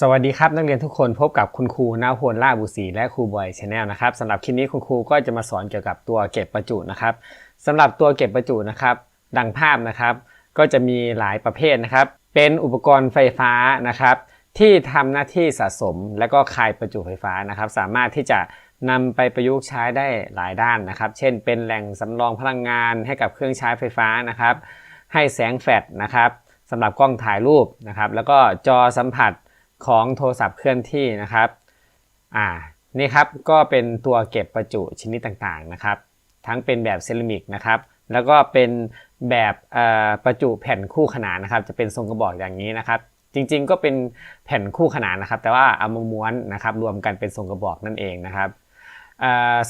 สวัสดีครับนักเรียนทุกคนพบกับคุณครูนาพลล่าบุษีและครูบอยชาแนลนะครับสำหรับคลิปนี้คุณครูก็จะมาสอนเกี่ยวกับตัวเก็บประจุนะครับสำหรับตัวเก็บประจุนะครับ ดังภาพนะครับ ก็จะมีหลายประเภทนะครับ เป็นอุปกรณ์ไฟฟ้านะครับ ที่ทำหน้าที่สะสม และก็คายประจุไฟฟ้านะครับ สามารถที่จะนำไปประยุกต์ใช้ได้หลายด้านนะครับ เช่น เป็นแหล่งสำรองพลังงานให้กับเครื่องใช้ไฟฟ้านะครับ ให้แสงแฟลชนะครับสำหรับกล้องถ่ายรูปนะครับ แล้วก็จอสัมผัส ของโทรศัพท์เคลื่อนที่นะครับอ่านี่ครับก็เป็นตัวเก็บประจุชนิดต่างๆนะครับ ทั้งเป็นแบบเซรามิกนะครับ แล้วก็เป็นแบบประจุแผ่นคู่ขนานนะครับ จะเป็นทรงกระบอกอย่างนี้นะครับ จริงๆก็เป็นแผ่นคู่ขนานนะครับ แต่ว่าเอามาม้วนนะครับรวมกันเป็นทรงกระบอกนั่นเองนะครับ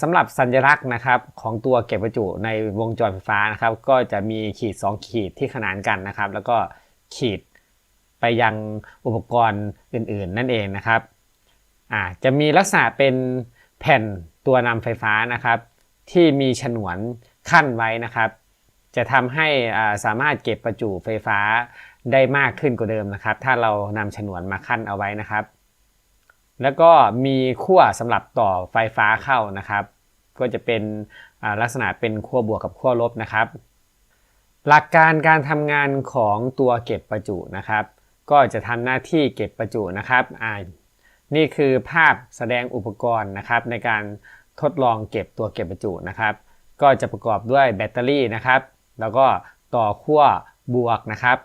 สำหรับสัญลักษณ์นะครับของตัวเก็บประจุในวงจรไฟฟ้านะครับ ก็จะมีขีด 2 ขีดที่ขนานกันนะครับ แล้วก็ขีด ไปยังอุปกรณ์อื่นๆ นั่นเองนะครับอ่าจะมีลักษณะเป็นแผ่นตัวนำไฟฟ้านะครับ ที่มีฉนวนขั้นไว้นะครับ จะทำให้อ่าสามารถเก็บประจุไฟฟ้าได้มากขึ้นกว่าเดิมนะครับ ถ้าเรานำฉนวนมาขั้นเอาไว้นะครับ แล้วก็มีขั้วสำหรับต่อไฟฟ้าเข้านะครับ ก็จะเป็นลักษณะเป็นขั้วบวกกับขั้วลบนะครับ หลักการการทำงานของตัวเก็บประจุนะครับ ก็จะทำหน้าที่เก็บประจุนะครับอ่านี่คือภาพแสดงอุปกรณ์นะครับในการทดลองเก็บตัวเก็บประจุนะครับ ก็จะประกอบด้วยแบตเตอรี่นะครับ แล้วก็ต่อขั้วบวกนะครับ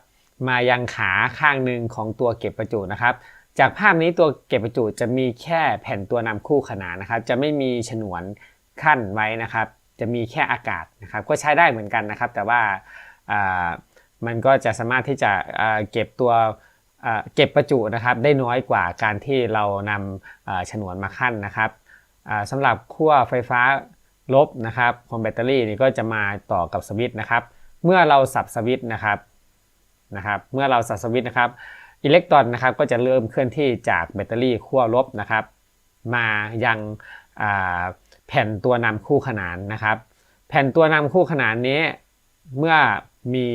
มายังขาข้างหนึ่งของตัวเก็บประจุนะครับ จากภาพนี้ตัวเก็บประจุจะมีแค่แผ่นตัวนำคู่ขนานนะครับ จะไม่มีฉนวนขั้นไว้นะครับ จะมีแค่อากาศนะครับ ก็ใช้ได้เหมือนกันนะครับ แต่ว่า มันก็จะสามารถที่จะเก็บตัวเก็บประจุนะครับได้น้อยกว่าการที่เรานำฉนวนมาขั้นนะครับสำหรับขั้วไฟฟ้าลบนะครับของแบตเตอรี่นี่ก็จะมาต่อกับสวิตช์นะครับ เมื่อเราสับสวิตช์นะครับนะครับเมื่อเราสับสวิตช์นะครับอิเล็กตรอนนะครับก็จะเริ่มเคลื่อนที่จากแบตเตอรี่ขั้วลบนะครับ มายังแผ่นตัวนำคู่ขนานนะครับ แผ่นตัวนำคู่ขนานนี้เมื่อมี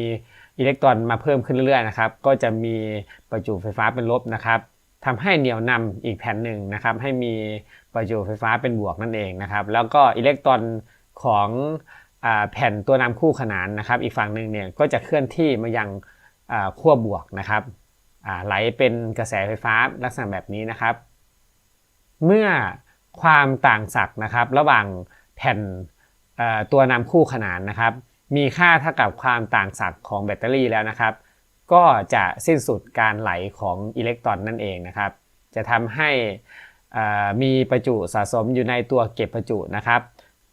อิเล็กตรอนมาเพิ่มขึ้นเรื่อยๆนะครับ ก็จะมีประจุไฟฟ้าเป็นลบนะครับทำให้เหนี่ยวนำอีกแผ่นหนึ่งนะครับ ให้มีประจุไฟฟ้าเป็นบวกนั่นเองนะครับ แล้วก็อิเล็กตรอนของแผ่นตัวนำคู่ขนานนะครับ อีกฝั่งหนึ่งเนี่ยก็จะเคลื่อนที่มายังขั้วบวกนะครับไหลเป็นกระแสไฟฟ้าลักษณะแบบนี้นะครับ เมื่อความต่างศักย์นะครับ ระหว่างแผ่นตัวนำคู่ขนานนะครับ มีค่าเท่ากับความต่างศักย์ของแบตเตอรี่แล้วนะครับ ก็จะสิ้นสุดการไหลของอิเล็กตรอนนั่นเองนะครับ จะทำให้มีประจุสะสมอยู่ในตัวเก็บประจุนะครับ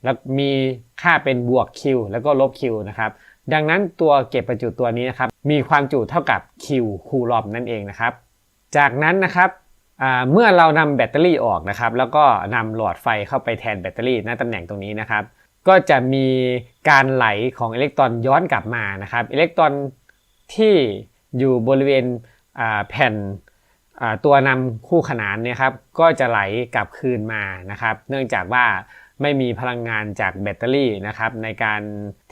แล้วมีค่าเป็นบวก Q แล้วก็ลบ Q นะครับดังนั้นตัวเก็บประจุตัวนี้นะครับมีความจุเท่ากับ Q คูลอมนั่นเองนะครับ จากนั้นนะครับเมื่อเรานำแบตเตอรี่ออกนะครับ แล้วก็นำหลอดไฟเข้าไปแทนแบตเตอรี่ณตำแหน่งตรงนี้นะครับ ก็จะมีการไหลของอิเล็กตรอนย้อนกลับมานะครับ อิเล็กตรอนที่อยู่บริเวณแผ่นตัวนำคู่ขนานเนี่ยครับก็จะไหลกลับคืนมานะครับ เนื่องจากว่าไม่มีพลังงานจากแบตเตอรี่นะครับในการ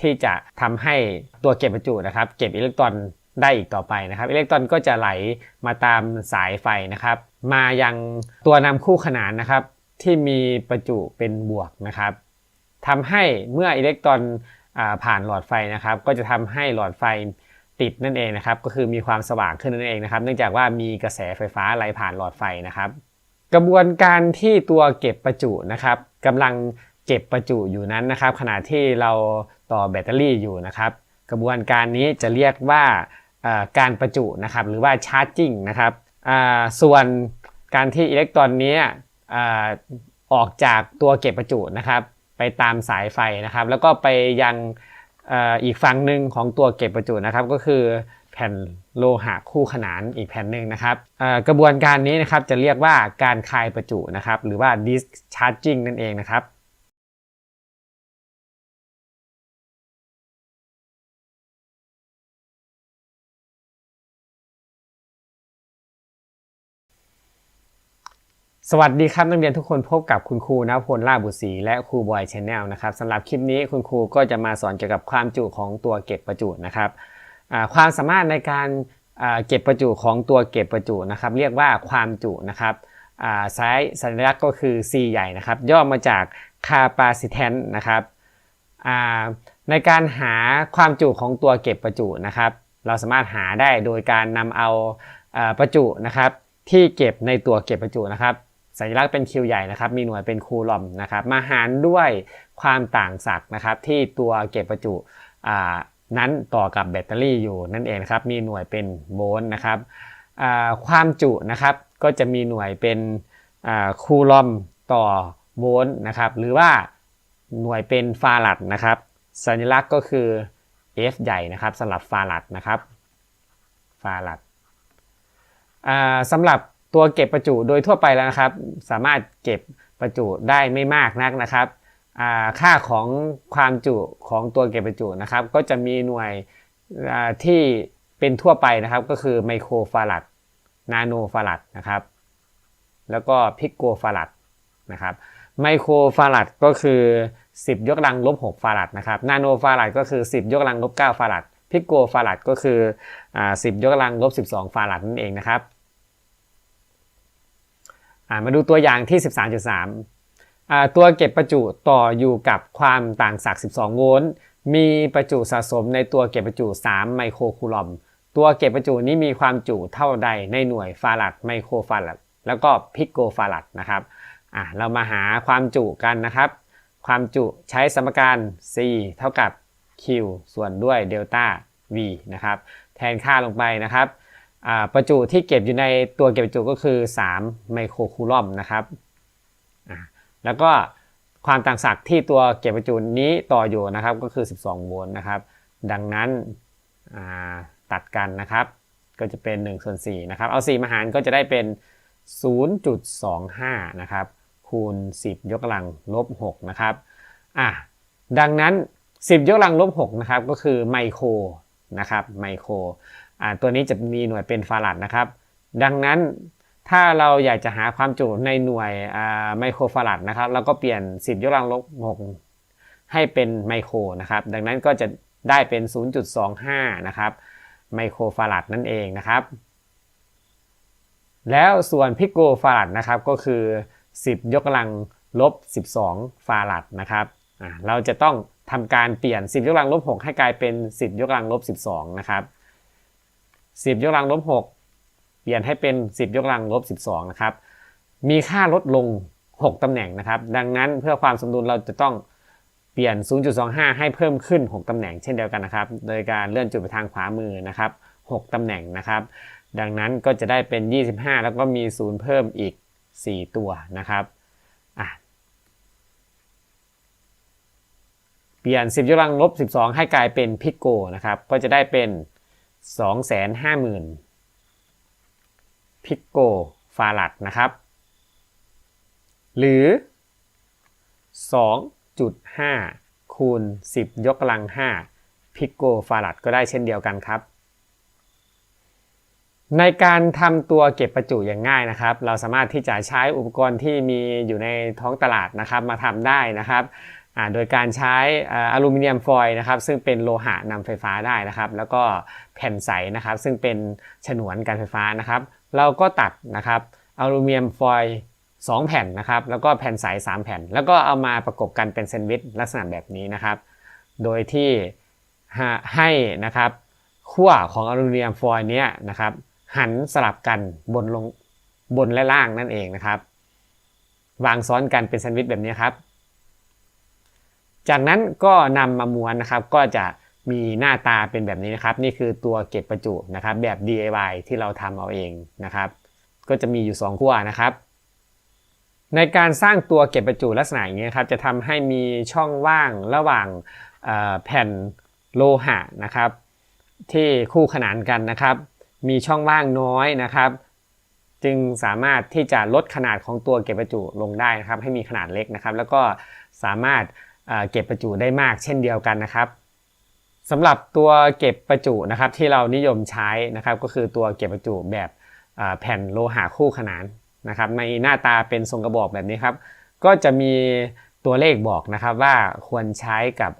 ที่จะทำให้ตัวเก็บประจุนะครับ เก็บอิเล็กตรอนได้อีกต่อไปนะครับ อิเล็กตรอนก็จะไหลมาตามสายไฟนะครับ มายังตัวนำคู่ขนานนะครับ ที่มีประจุเป็นบวกนะครับ ทำให้เมื่ออิเล็กตรอนผ่านหลอดไฟนะครับ ก็จะทำให้หลอดไฟติดนั่นเองนะครับ ก็คือมีความสว่างขึ้นนั่นเองนะครับ เนื่องจากว่ามีกระแสไฟฟ้าไหลผ่านหลอดไฟนะครับ กระบวนการที่ตัวเก็บประจุนะครับกำลังเก็บประจุอยู่นั้นนะครับ ขณะที่เราต่อแบตเตอรี่อยู่นะครับ กระบวนการนี้จะเรียกว่าการประจุนะครับ หรือว่าชาร์จจิ้งนะครับส่วนการที่อิเล็กตรอนนี้ออกจากตัวเก็บประจุนะครับ ไปตามสายไฟนะครับ แล้วก็ไปยังอีกฝั่งหนึ่งของตัวเก็บประจุนะครับ ก็คือแผ่นโลหะคู่ขนานอีกแผ่นหนึ่งนะครับกระบวนการนี้นะครับจะเรียกว่าการคายประจุนะครับ หรือว่า discharging นั่นเองนะครับ สวัสดีครับนักเรียนทุกคนพบกับคุณครูนพลล่าบุตรีและครูบอยชแนลนะครับสำหรับคลิปนี้คุณครูก็จะมาสอนเกี่ยวกับความจุของตัวเก็บประจุนะครับความสามารถในการเก็บประจุของตัวเก็บประจุนะครับ เรียกว่าความจุนะครับอ่าใช้สัญลักษณ์ก็คือ C ใหญ่นะครับ ย่อมาจาก capacitance นะครับในการหาความจุของตัวเก็บประจุนะครับ เราสามารถหาได้โดยการนำเอาประจุนะครับที่เก็บในตัวเก็บประจุนะครับ สัญลักษณ์เป็นคิวใหญ่นะครับ มีหน่วยเป็นคูลอมนะครับ มาหารด้วยความต่างศักย์นะครับ ที่ตัวเก็บประจุนั้นต่อกับแบตเตอรี่อยู่นั่นเองครับ มีหน่วยเป็นโวลต์นะครับความจุนะครับก็จะมีหน่วยเป็นคูลอมต่อโวลต์นะครับ หรือว่าหน่วยเป็นฟารัดนะครับ สัญลักษณ์ก็คือ F ใหญ่นะครับสำหรับฟารัดนะครับฟารัดสำหรับ ตัวเก็บประจุโดยทั่วไปแล้วนะครับ สามารถเก็บประจุได้ไม่มากนักนะครับค่าของความจุของตัวเก็บประจุนะครับ ก็จะมีหน่วยที่เป็นทั่วไปนะครับ ก็คือไมโครฟารัดนาโนฟารัดนะครับ แล้วก็พิกโกฟารัดนะครับไมโครฟารัดก็คือ 10 ยกกำลังลบ 6 ฟารัดนะครับนาโนฟารัดก็คือ 10 ยกกำลังลบ 9 ฟารัดพิกโกฟารัดก็คือ 10 ยกกำลังลบ 12 ฟารัดนั่นเองนะครับ มาดูตัวอย่างที่ 13.3 ตัวเก็บประจุต่ออยู่กับความต่างศักย์12 โวลต์ มีประจุสะสมในตัวเก็บประจุ 3 ไมโครคูลอม ตัวเก็บประจุนี้มีความจุเท่าใดในหน่วยฟารัดไมโครฟารัดแล้วก็พิกโกฟารัดนะครับเรามาหาความจุกันนะครับ ความจุใช้สมการ C เท่ากับ Q ส่วนด้วยเดลต้า V นะครับ แทนค่าลงไปนะครับ ประจุที่เก็บอยู่ในตัวเก็บประจุก็คือ 3 ไมโครคูลอมนะครับ แล้วก็ความต่างศักย์ที่ตัวเก็บประจุนี้ต่ออยู่นะครับก็คือ 12 โวลต์นะครับ ดังนั้นตัดกันนะครับ ก็จะเป็น1ส่วน4นะครับ เอา 4 มาหารก็จะได้เป็น 0.25 นะครับ คูณ 10 ยกกำลังลบ 6 นะครับอะดังนั้น 10 ยกกำลังลบ 6 นะครับ ก็คือไมโครนะครับไมโคร ตัวนี้จะมีหน่วยเป็นฟารัดนะครับ ดังนั้นถ้าเราอยากจะหาความจุในหน่วยไมโครฟารัดนะครับเราก็เปลี่ยน 10 ยกกำลังลบ6ให้เป็นไมโครนะครับ ดังนั้นก็จะได้เป็น 0.25 นะครับไมโครฟารัดนั่นเองนะครับ แล้วส่วนพิโกฟารัดนะครับก็คือ 10 ยกกำลังลบ 12 ฟารัดนะครับเราจะต้องทำการเปลี่ยน 10 ยกกำลังลบ 6 ให้กลายเป็น 10 ยกกำลังลบ 12 นะครับ 10 ยกกำลังลบ 6 เปลี่ยนให้เป็น 10 ยกกำลังลบ 12 นะครับ มีค่าลดลง 6 ตำแหน่งนะครับ ดังนั้นเพื่อความสมดุลเราจะต้องเปลี่ยน 0.25 ให้เพิ่มขึ้น 6 ตำแหน่งเช่นเดียวกันนะครับ โดยการเลื่อนจุดไปทางขวามือนะครับ 6 ตำแหน่งนะครับ ดังนั้นก็จะได้เป็น 25 แล้วก็มี 0 เพิ่มอีก 4 ตัวนะครับเปลี่ยน 10ยกกำลังลบ 12 ให้กลายเป็นพิกโกนะครับ ก็จะได้เป็น 250,000 พิกโกฟารัดนะครับ หรือ 2.5 คูณ 10 ยกกำลัง 5 พิกโกฟารัดก็ได้เช่นเดียวกันครับ ในการทำตัวเก็บประจุอย่างง่ายนะครับ เราสามารถที่จะใช้อุปกรณ์ที่มีอยู่ในท้องตลาดนะครับมาทำได้นะครับ โดยการใช้อลูมิเนียมฟอยล์นะครับซึ่งเป็นโลหะนำไฟฟ้าได้นะครับ แล้วก็แผ่นใสนะครับ ซึ่งเป็นฉนวนการไฟฟ้านะครับ เราก็ตัดนะครับอลูมิเนียมฟอยล์2แผ่นนะครับ แล้วก็แผ่นใส3แผ่น แล้วก็เอามาประกบกันเป็นแซนด์วิชลักษณะแบบนี้นะครับ โดยที่ให้นะครับขั้วของอลูมิเนียมฟอยล์เนี้ยนะครับ หันสลับกันบนลงบนและล่างนั่นเองนะครับ วางซ้อนกันเป็นแซนด์วิชแบบนี้ครับ จากนั้นก็นำมาม้วนนะครับ ก็จะมีหน้าตาเป็นแบบนี้นะครับ นี่คือตัวเก็บประจุนะครับ แบบ DIY ที่เราทำเอาเองนะครับ ก็จะมีอยู่ 2 ขั้วนะครับ ในการสร้างตัวเก็บประจุลักษณะอย่างนี้ครับ จะทำให้มีช่องว่างระหว่างแผ่นโลหะนะครับ ที่คู่ขนานกันนะครับ มีช่องว่างน้อยนะครับจึงสามารถที่จะลดขนาดของตัวเก็บประจุลงได้นะครับ ให้มีขนาดเล็กนะครับ แล้วก็สามารถ เก็บประจุได้มากเช่นเดียวกันนะครับสำหรับตัวเก็บประจุนะครับที่เรานิยมใช้นะครับก็คือตัวเก็บประจุแบบแผ่นโลหะคู่ขนานนะครับในหน้าตาเป็นทรงกระบอกแบบนี้ครับ ก็จะมีตัวเลขบอกนะครับว่าควรใช้กับ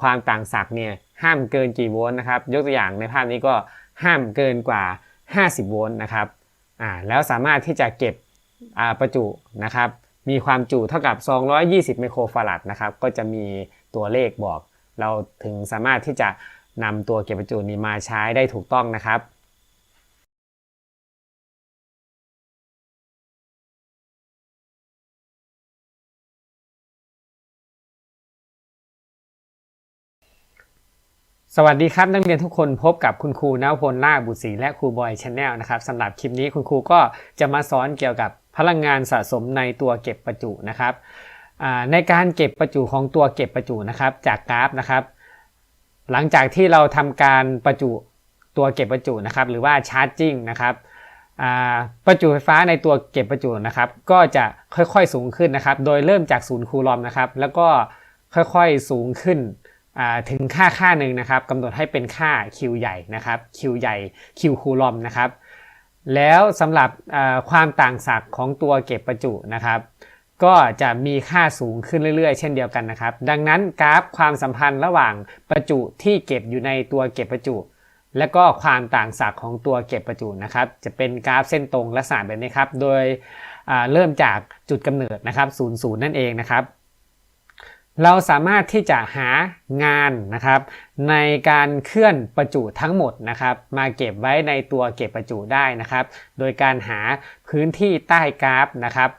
ความต่างศักย์เนี่ยห้ามเกินกี่โวลต์นะครับ ยกตัวอย่างในภาพนี้ก็ห้ามเกินกว่า 50 โวลต์นะครับอ่าแล้วสามารถที่จะเก็บประจุนะครับ มีความจุเท่ากับ 220 ไมโครฟาราดนะครับ ก็จะมีตัวเลขบอก เราถึงสามารถที่จะนำตัวเก็บประจุนี้มาใช้ได้ถูกต้องนะครับสวัสดีครับนักเรียนทุกคนพบกับคุณครูนวพลล่าบุตรศรีและครูบอยชาแนลนะครับสำหรับคลิปนี้คุณครูก็จะมาสอนเกี่ยวกับ พลังงานสะสมในตัวเก็บประจุนะครับในการเก็บประจุของตัวเก็บประจุนะครับ จากกราฟนะครับ หลังจากที่เราทำการประจุตัวเก็บประจุนะครับ หรือว่าชาร์จจิ้งนะครับประจุไฟฟ้าในตัวเก็บประจุนะครับ ก็จะค่อยๆสูงขึ้นนะครับ โดยเริ่มจากศูนย์คูลอมนะครับ แล้วก็ค่อยๆสูงขึ้นถึงค่าค่าหนึ่งนะครับกำหนดให้เป็นค่า Q ใหญ่นะครับ Q ใหญ่ Q คูลอมนะครับ แล้วสำหรับความต่างศักย์ของตัวเก็บประจุนะครับ ก็จะมีค่าสูงขึ้นเรื่อยๆ เช่นเดียวกันนะครับ ดังนั้นกราฟความสัมพันธ์ระหว่างประจุที่เก็บอยู่ในตัวเก็บประจุ และก็ความต่างศักย์ของตัวเก็บประจุนะครับ จะเป็นกราฟเส้นตรงลักษณะแบบนี้ครับ โดยเริ่มจากจุดกำเนิดนะครับ 0 0 นั่นเองนะครับ เราสามารถที่จะหางานนะครับ ในการเคลื่อนประจุทั้งหมดนะครับ มาเก็บไว้ในตัวเก็บประจุได้นะครับ โดยการหาพื้นที่ใต้กราฟนะครับ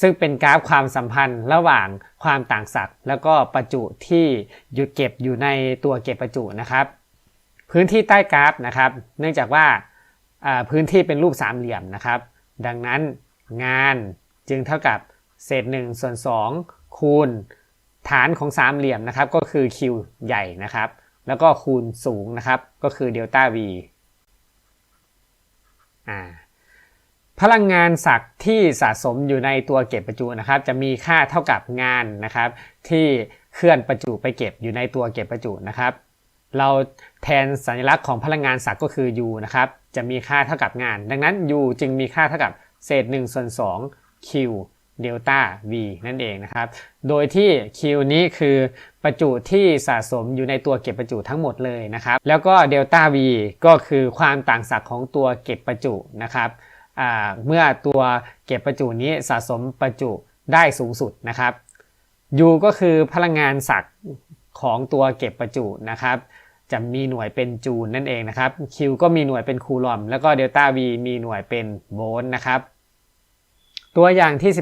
ซึ่งเป็นกราฟความสัมพันธ์ระหว่างความต่างศักย์แล้วก็ประจุที่อยู่เก็บอยู่ในตัวเก็บประจุนะครับ พื้นที่ใต้กราฟนะครับ เนื่องจากว่าอ่าพื้นที่เป็นรูปสามเหลี่ยมนะครับ ดังนั้นงานจึงเท่ากับเศษ1ส่วน2คูณ ฐานของสามเหลี่ยมนะครับก็คือ Q ใหญ่นะครับ แล้วก็คูณสูงนะครับก็คือเดลต้า V อ่าพลังงานศักย์ที่สะสมอยู่ในตัวเก็บประจุนะครับ จะมีค่าเท่ากับงานนะครับ ที่เคลื่อนประจุไปเก็บอยู่ในตัวเก็บประจุนะครับ เราแทนสัญลักษณ์ของพลังงานศักย์ก็คือ U นะครับจะมีค่าเท่ากับงาน ดังนั้น U จึงมีค่าเท่ากับเศษ1ส่วน2 Q เดลต้า V นั่นเองนะครับ โดยที่ Q นี้คือประจุที่สะสมอยู่ในตัวเก็บประจุทั้งหมดเลยนะครับ แล้วก็เดลต้า V ก็คือความต่างศักย์ของตัวเก็บประจุนะครับเมื่อตัวเก็บประจุนี้สะสมประจุได้สูงสุดนะครับ U ก็คือพลังงานศักย์ของตัวเก็บประจุนะครับ จะมีหน่วยเป็นจูลนั่นเองนะครับ Q ก็มีหน่วยเป็นคูลอม แล้วก็เดลต้า V มีหน่วยเป็นโวลต์นะครับ ตัวอย่างที่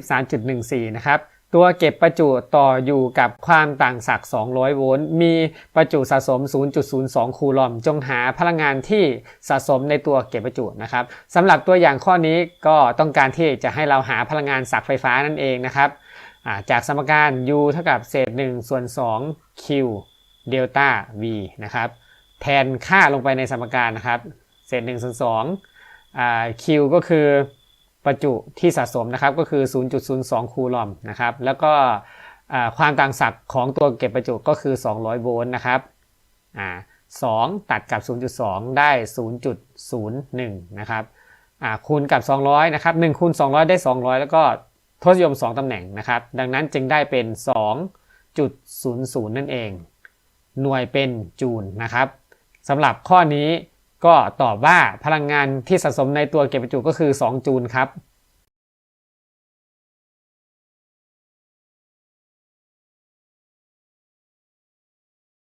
13.14 นะครับ ตัวเก็บประจุต่ออยู่กับความต่างศักย์ 200 โวลต์ มีประจุสะสม 0.02 คูลอม จงหาพลังงานที่สะสมในตัวเก็บประจุนะครับสำหรับตัวอย่างข้อนี้ก็ต้องการที่จะให้เราหาพลังงานศักย์ไฟฟ้านั่นเองนะครับาจากสมการ U เท่ากับเศษ1ส่วน2 Q เดลต้า V นะครับ แทนค่าลงไปในสมการนะครับ เศษ1ส่วน2อ่า Q ก็คือ ประจุที่สะสมนะครับก็คือ 0.02 คูลอมนะครับแล้วก็ความต่างศักย์ของตัวเก็บประจุก็คือ 200 โวลต์นะครับอ่า2ตัดกับ 0.2 ได้ 0.01 นะครับอ่าคูณกับ 200 นะครับ1คูณ 200 ได้ 200 แล้วก็ทศนิยม 2 ตำแหน่งนะครับ ดังนั้นจึงได้เป็น 2.00 นั่นเอง หน่วยเป็นจูลนะครับสำหรับข้อนี้ ก็ตอบว่าพลังงานที่สะสมในตัวเก็บประจุก็คือ 2 จูลครับ